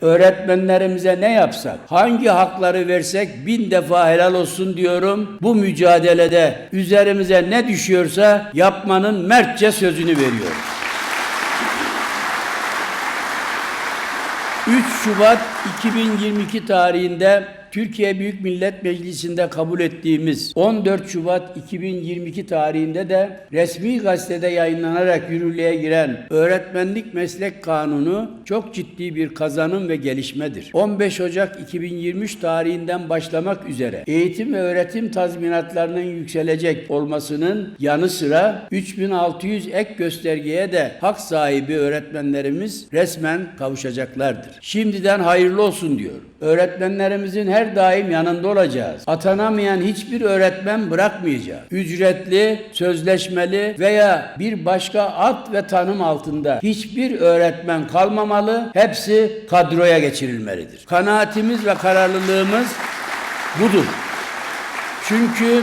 öğretmenlerimize ne yapsak, hangi hakları versek bin defa helal olsun diyorum. Bu mücadelede üzerimize ne düşüyorsa yapmanın mertçe sözünü veriyorum. 3 Şubat 2022 tarihinde Türkiye Büyük Millet Meclisi'nde kabul ettiğimiz 14 Şubat 2022 tarihinde de resmi gazetede yayınlanarak yürürlüğe giren Öğretmenlik Meslek Kanunu çok ciddi bir kazanım ve gelişmedir. 15 Ocak 2023 tarihinden başlamak üzere eğitim ve öğretim tazminatlarının yükselecek olmasının yanı sıra 3600 ek göstergeye de hak sahibi öğretmenlerimiz resmen kavuşacaklardır. Şimdiden hayırlı olsun diyorum. Öğretmenlerimizin her daim yanında olacağız. Atanamayan hiçbir öğretmen bırakmayacağız. Ücretli, sözleşmeli veya bir başka ad ve tanım altında hiçbir öğretmen kalmamalı. Hepsi kadroya geçirilmelidir. Kanaatimiz ve kararlılığımız budur. Çünkü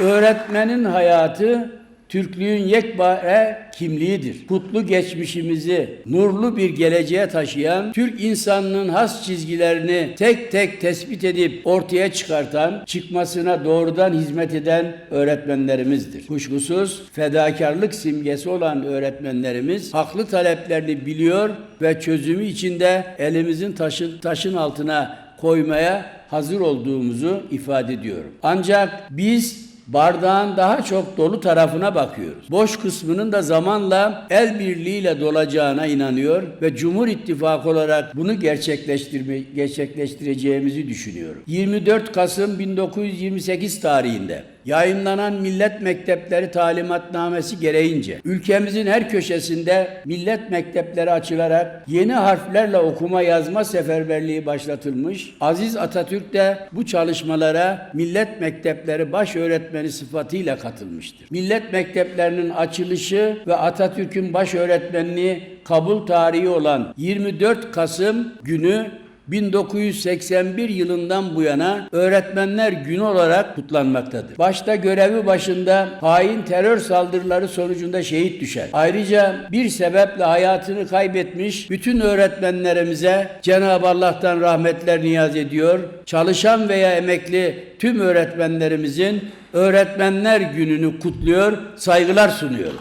öğretmenin hayatı Türklüğün yekpare kimliğidir. Kutlu geçmişimizi nurlu bir geleceğe taşıyan, Türk insanının has çizgilerini tek tek tespit edip ortaya çıkartan, çıkmasına doğrudan hizmet eden öğretmenlerimizdir. Kuşkusuz fedakarlık simgesi olan öğretmenlerimiz haklı taleplerini biliyor ve çözümü içinde elimizin taşın, taşın altına koymaya hazır olduğumuzu ifade ediyorum. Ancak biz bardağın daha çok dolu tarafına bakıyoruz. Boş kısmının da zamanla el birliğiyle dolacağına inanıyor ve Cumhur İttifakı olarak bunu gerçekleştirme, gerçekleştireceğimizi düşünüyorum. 24 Kasım 1928 tarihinde yayınlanan Millet Mektepleri Talimatnamesi gereğince ülkemizin her köşesinde millet mektepleri açılarak yeni harflerle okuma yazma seferberliği başlatılmış. Aziz Atatürk de bu çalışmalara millet mektepleri baş öğretmeni sıfatıyla katılmıştır. Millet mekteplerinin açılışı ve Atatürk'ün baş öğretmenliği kabul tarihi olan 24 Kasım günü 1981 yılından bu yana Öğretmenler Günü olarak kutlanmaktadır. Başta görevi başında hain terör saldırıları sonucunda şehit düşer. Ayrıca bir sebeple hayatını kaybetmiş bütün öğretmenlerimize Cenab-ı Allah'tan rahmetler niyaz ediyor. Çalışan veya emekli tüm öğretmenlerimizin Öğretmenler Günü'nü kutluyor, saygılar sunuyorum.